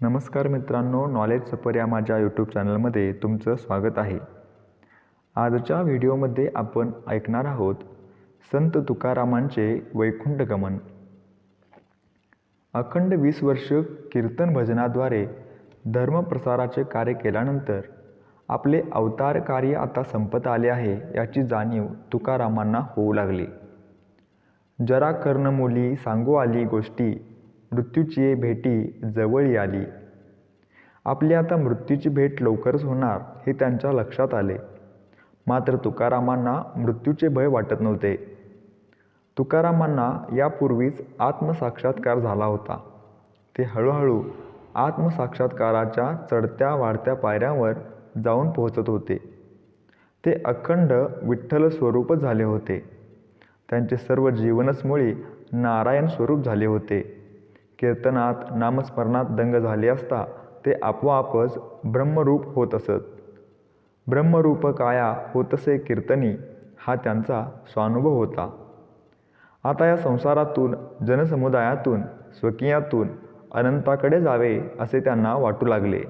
नमस्कार मित्रांनो नॉलेज सफर या माझ्या यूट्यूब चॅनलमध्ये तुमचं स्वागत आहे. आजच्या व्हिडिओमध्ये आपण ऐकणार आहोत संत तुकारामांचे वैकुंठ गमन. अखंड वीस वर्ष कीर्तन भजनाद्वारे धर्मप्रसाराचे कार्य केल्यानंतर आपले अवतार कार्य आता संपत आले आहे याची जाणीव तुकारामांना होऊ लागली. जरा कर्णमुली सांगू आली गोष्टी मृत्यूची भेटी जवळी आली आपली आता मृत्यूची भेट लवकरच होणार हे त्यांच्या लक्षात आले. मात्र तुकारामांना मृत्यूचे भय वाटत नव्हते. तुकारामांना यापूर्वीच आत्मसाक्षात्कार झाला होता. ते हळूहळू आत्मसाक्षात्काराच्या चढत्या वाढत्या पायऱ्यांवर जाऊन पोहोचत होते. ते अखंड विठ्ठल स्वरूपच झाले होते. त्यांचे सर्व जीवनच नारायण स्वरूप झाले होते. कीर्तनात नामस्मरणात दंग झाले असता ते आपोआपच ब्रह्मरूप होत असत. ब्रह्मरूप काया होतसे कीर्तनी हा त्यांचा स्वानुभव होता. आता या संसारातून जनसमुदायातून स्वकीयातून अनंताकडे जावे असे त्यांना वाटू लागले.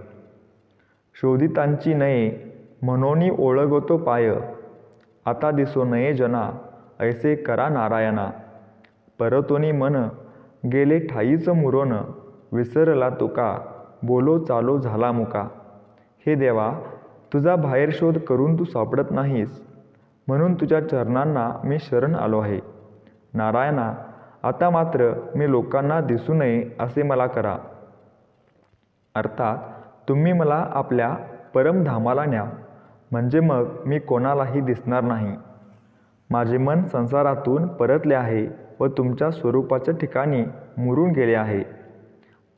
शोधितांची नये म्हणोनी ओळगतो पाय. आता दिसो नये जना ऐसे करा नारायणा. परतोनी मन गेले ठाईच मुरोन विसरला तुका बोलो चालो झाला मुका. हे देवा तुझा बाहेर शोध करून तू सापडत नाहीस. म्हणून तुझ्या चरणांना मी शरण आलो आहे. नारायणा आता मात्र मी लोकांना दिसू नये असे मला करा. अर्थात तुम्ही मला आपल्या परमधामाला न्या. म्हणजे मग मी कोणालाही दिसणार नाही. माझे मन संसारातून परतले आहे. व तुमच्या स्वरूपाच्या ठिकाणी मुरून गेले आहे.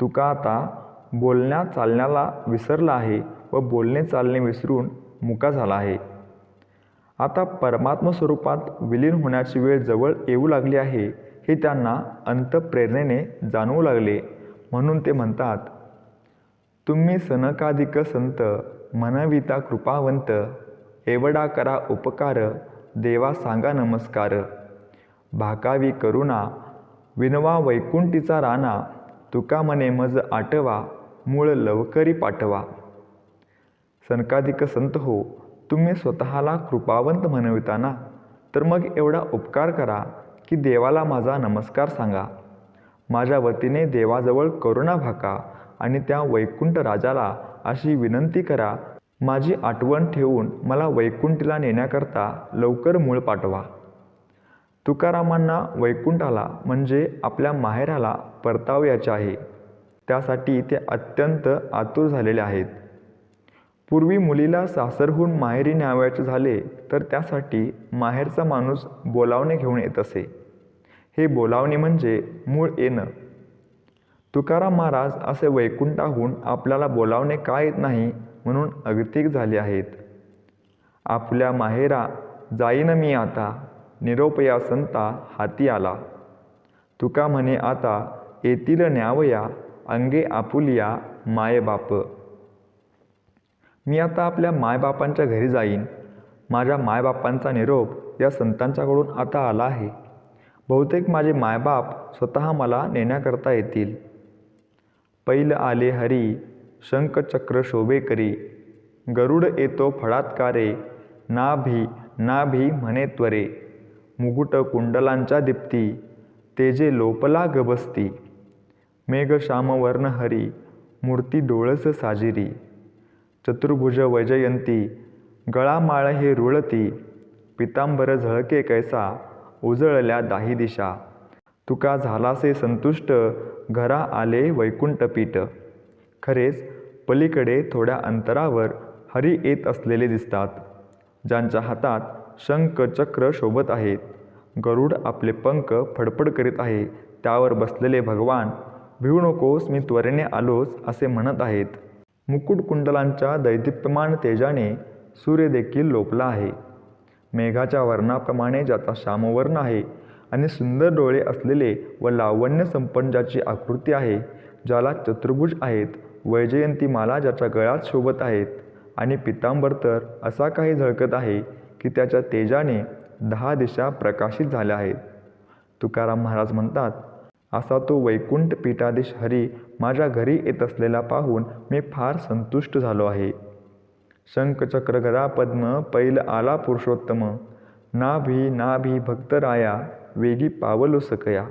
तुका आता बोलण्या चालण्याला विसरला आहे व बोलणे चालणे विसरून मुका झाला आहे. आता परमात्मा स्वरूपात विलीन होण्याची वेळ जवळ येऊ लागली आहे हे त्यांना अंतप्रेरणेने जाणवू लागले म्हणून ते म्हणतात तुम्ही सनकाधिक संत मनविता कृपावंत एवढा करा उपकार देवा सांगा नमस्कार. भाकावी करुणा विनवा वैकुंठीचा राणा तुका मने मज आटवा मूळ लवकरी पाठवा. सनकाधिक संत हो तुम्ही स्वतःला कृपावंत म्हणविताना तर मग एवढा उपकार करा की देवाला माझा नमस्कार सांगा. माझ्या वतीने देवाजवळ करुणा भाका आणि त्या वैकुंठ राजाला अशी विनंती करा माझी आठवण ठेवून मला वैकुंठीला नेण्याकरता लवकर मूळ पाठवा. तुकारामांना वैकुंठाला म्हणजे आपल्या माहेराला परतावयाचे आहे. त्यासाठी ते अत्यंत आतुर झालेले आहेत. पूर्वी मुलीला सासरहून माहेरी न्यावयाचे झाले तर त्यासाठी माहेरचा माणूस बोलावणे घेऊन येत असे. हे बोलावणे म्हणजे मूळ येणं. तुकाराम महाराज असे वैकुंठाहून आपल्याला बोलावणे का येत नाही म्हणून अगतिक झाले आहेत. आपल्या माहेरा जाईन मी आता निरोपया संता हाती आला. तुका म्हणे आता येतील न्यावया अंगे आपुलिया मायबाप. मी आता आपल्या मायबापांच्या घरी जाईन. माझ्या मायबापांचा निरोप या संतांच्याकडून आता आला आहे. बहुतेक माझे मायबाप स्वतः मला नेण्याकरता येतील. पैल आले हरी शंखचक्र शोभे करी. गरुड येतो फळात्कारे ना भी ना भी म्हणे त्वरे. मुकुट कुंडलांच्या दीप्ती तेजे लोपला गबसती. मेघ श्यामवर्ण हरी मूर्ती डोळस साजिरी. चतुर्भुज वैजयंती गळामाळ हे रुळती. पितांबर झळके कैसा उजळल्या दाही दिशा. तुका झालासे संतुष्ट घरा आले वैकुंठपीठ खरेच पलीकडे थोड्या अंतरावर हरी येत असलेले दिसतात. ज्यांच्या हातात शंख चक्र शोभत आहेत. गरुड आपले पंख फडफड करीत आहे. त्यावर बसलेले भगवान भिवू नकोस मी त्वरेने आलोच असे म्हणत आहेत. मुकुट कुंडलांच्या दैदिप्यमान तेजाने सूर्य देखील लोपला आहे. मेघाच्या वर्णाप्रमाणे ज्याचा श्यामवर्ण आहे आणि सुंदर डोळे असलेले व लावण्य संपन्न ज्याची आकृती आहे ज्याला चतुर्भुज आहेत. वैजयंती माला ज्याच्या गळ्यात शोभत आहेत आणि पितांबर तर असा काही झळकत आहे की त्याच्या तेजाने दहा दिशा प्रकाशित झाल्या आहेत. तुकाराम महाराज म्हणतात असा तो वैकुंठ पीठाधीश हरी माझ्या घरी येत असलेला पाहून मी फार संतुष्ट झालो आहे. शंखचक्र गदा पद्म पैल आला पुरुषोत्तम नाभी नाभी भक्तराया वेगी पावलो सकया.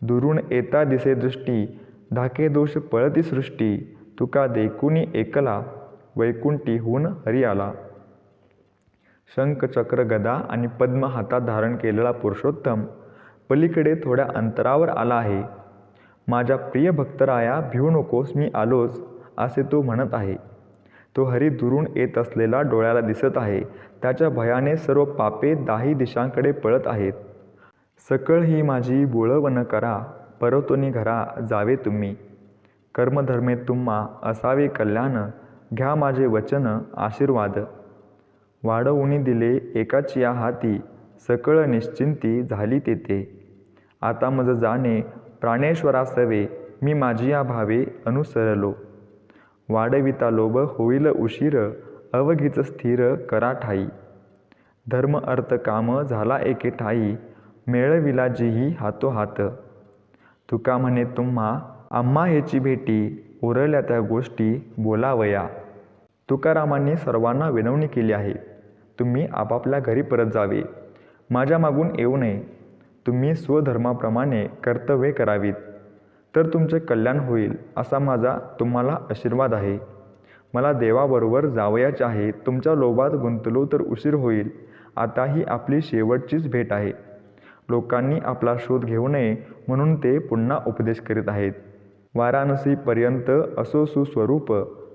दुरून येता दिसे दृष्टी धाके दोष पळती सृष्टी तुका देखुनी एकला वैकुंठीहून हरी आला शंख चक्र गदा आणि पद्म हातात धारण केलेला पुरुषोत्तम पलीकडे थोड्या अंतरावर आला आहे. माझ्या प्रिय भक्तराया भिवू नकोस मी आलोच असे तो म्हणत आहे. तो हरी दुरून येत असलेला डोळ्याला दिसत आहे. त्याच्या भयाने सर्व पापे दाही दिशांकडे पळत आहेत. सकळ ही माझी बोळवण करा परतोनी घरा जावे तुम्ही. कर्मधर्मे तुम्हा असावे कल्याण घ्या माझे वचन आशीर्वाद. वाढवणी दिले एकाची या हाती. सकळ निश्चिंती झाली तेथे. आता मज जाणे प्राणेश्वरा सवे मी माझी या भावे अनुसरलो. वाढविता लोभ होईल उशीर अवघीच स्थिर करा ठाई. धर्म अर्थ काम झाला एके ठाई मेळविला जीही हातोहात. तुका म्हणे तुम्हा आम्हा ह्याची भेटी उरल्या त्या गोष्टी बोलावया. तुकारामांनी सर्वांना विनवणी केली आहे. तुम्ही आपापल्या घरी परत जावे. माझ्या मागून येऊ नये. तुम्ही स्वधर्माप्रमाणे कर्तव्ये करावीत. तर तुमचे कल्याण होईल असा माझा तुम्हाला आशीर्वाद आहे. मला देवाबरोबर जावयाचे आहे. तुमच्या लोभात गुंतलो तर उशीर होईल. आता ही आपली शेवटचीच भेट आहे. लोकांनी आपला शोध घेऊ नये म्हणून ते पुन्हा उपदेश करीत आहेत. वाराणसीपर्यंत असो सुस्वरूप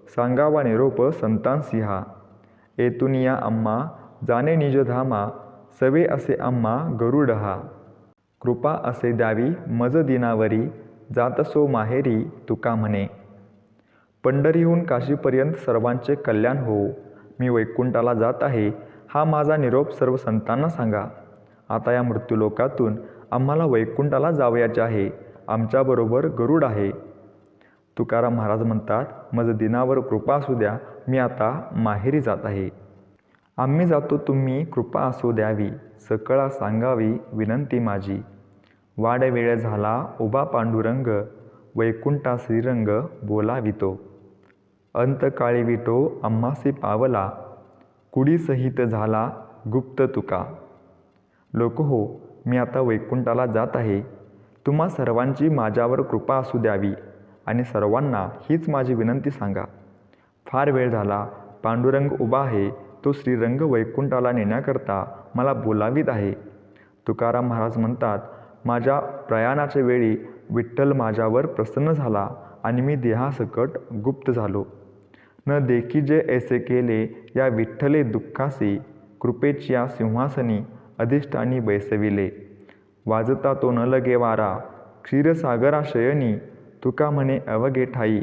सांगावा निरोप संतान सिंहा. एतुनिया आम्हा जाणे निजधामा सवे असे अम्मा गरुडहा। कृपा असे द्यावी मज दिनावरी जातसो माहेरी तुका म्हणे। पंढरीहून काशीपर्यंत सर्वांचे कल्याण हो मी वैकुंठाला जात आहे हा माझा निरोप सर्व संतांना सांगा। आता या मृत्यूलोकातून आम्हाला वैकुंठाला जावयाचे आहे आमच्याबरोबर गरुड आहे। तुकाराम महाराज म्हणतात मज दिनावर कृपा असू द्या मी आता माहेरी जात आहे. आम्ही जातो तुम्ही कृपा असू द्यावी सकळा सांगावी विनंती माझी. वाडवेळ झाला उभा पांडुरंग वैकुंठा श्रीरंग बोलावितो. अंतकाळी विटो अम्मासी पावला कुडीसहित झाला गुप्त तुका. लोक हो मी आता वैकुंठाला जात आहे. तुम्हा सर्वांची माझ्यावर कृपा असू द्यावी आणि सर्वांना हीच माझी विनंती सांगा. फार वेळ झाला. पांडुरंग उभा आहे. तो श्रीरंग वैकुंठाला नेण्याकरता मला बोलावीत आहे. तुकाराम महाराज म्हणतात माझ्या प्रयाणाच्या वेळी विठ्ठल माझ्यावर प्रसन्न झाला आणि मी देहासकट गुप्त झालो. न देखी जे ऐसे केले या विठ्ठले दुःखासी कृपेची या सिंहासनी अधिष्ठानी बैसविले. वाजता तो न लगे वारा क्षीरसागरा शयनी तुका म्हणे अवघे ठाई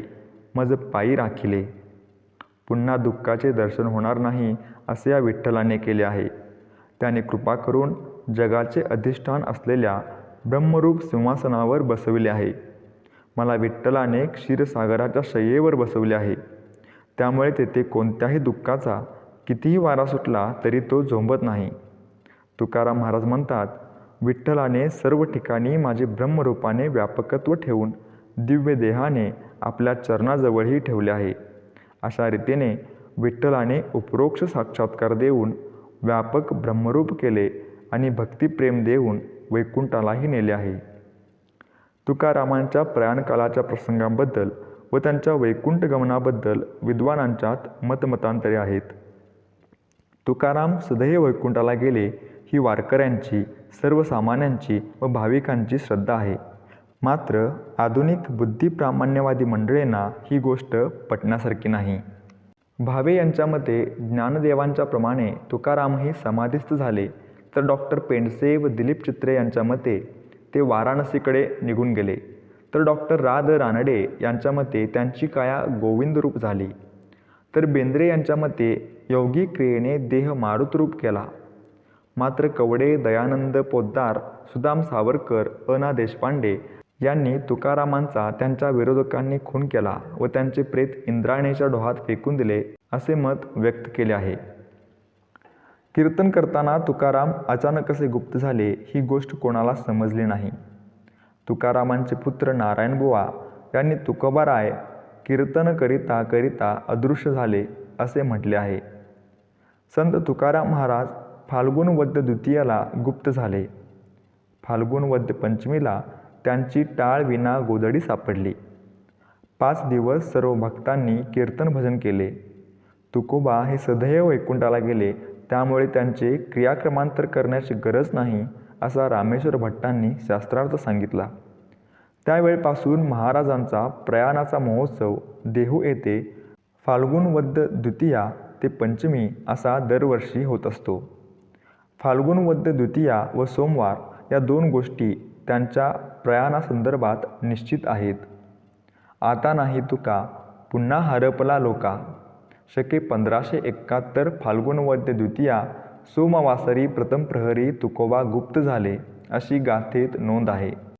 मज पायी राखिले. पुन्हा दुःखाचे दर्शन होणार नाही असे या विठ्ठलाने केले आहे. त्याने कृपा करून जगाचे अधिष्ठान असलेल्या ब्रह्मरूप सिंहासनावर बसविले आहे. मला विठ्ठलाने क्षीरसागराच्या शय्येवर बसवले आहे. त्यामुळे तेथे कोणत्याही दुःखाचा कितीही वारा सुटला तरी तो झोंबत नाही. तुकाराम महाराज म्हणतात विठ्ठलाने सर्व ठिकाणी माझे ब्रह्मरूपाने व्यापकत्व ठेवून दिव्य देहाने आपल्या चरणाजवळही ठेवले आहे. अशा रीतीने विठ्ठलाने उपरोक्ष साक्षात्कार देऊन व्यापक ब्रह्मरूप केले आणि भक्तिप्रेम देऊन वैकुंठालाही नेले आहे. तुकारामांच्या प्रयाणकालाच्या प्रसंगांबद्दल व त्यांच्या वैकुंठ गमनाबद्दल विद्वानांच्यात मतमतांतरे आहेत. तुकाराम सदैव वैकुंठाला गेले ही वारकऱ्यांची सर्वसामान्यांची व भाविकांची श्रद्धा आहे. मात्र आधुनिक बुद्धिप्रामाण्यवादी मंडळींना ही गोष्ट पटण्यासारखी नाही. भावे यांच्या मते ज्ञानदेवांच्या प्रमाणे तुकारामही समाधीस्थ झाले. तर डॉक्टर पेंडसे व दिलीप चित्रे यांच्या मते ते वाराणसीकडे निघून गेले. तर डॉक्टर रा द रानडे यांच्या मते त्यांची काया गोविंद रूप झाली. तर बेंद्रे यांच्या मते योगी क्रियेने देह मारुतरूप केला. मात्र कवडे दयानंद पोद्दार सुदाम सावरकर अना देशपांडे यांनी तुकारामांचा त्यांच्या विरोधकांनी खून केला व त्यांचे प्रेत इंद्रायणीच्या डोहात फेकून दिले असे मत व्यक्त केले आहे. कीर्तन करताना तुकाराम अचानक असे गुप्त झाले ही गोष्ट कोणाला समजली नाही. तुकारामांचे पुत्र नारायणबुवा यांनी तुकोबाराय कीर्तन करिता करिता अदृश्य झाले असे म्हटले आहे. संत तुकाराम महाराज फाल्गुन वद्य द्वितीयाला गुप्त झाले. फाल्गुन वद्य पंचमीला त्यांची टाळ विना गोधडी सापडली. पाच दिवस सर्व भक्तांनी कीर्तन भजन केले. तुकोबा हे सदैव वैकुंठाला गेले त्यामुळे त्यांचे क्रियाक्रमांतर करण्याची गरज नाही असा रामेश्वर भट्टांनी शास्त्रार्थ सांगितला. त्यावेळपासून महाराजांचा प्रयाणाचा महोत्सव देहू येथे फाल्गुनवद्य द्वितीया ते पंचमी असा दरवर्षी होत असतो. फाल्गुनवद्य द्वितीया व सोमवार या दोन गोष्टी त्यांच्या प्रयाणासंदर्भात निश्चित आहेत. आता नाही तुका पुन्हा हरपला लोका. शके पंधराशे एकाहत्तर फाल्गुनवद्य द्वितीया सोमवासरी प्रथम प्रहरी तुकोबा गुप्त झाले अशी गाथेत नोंद आहे.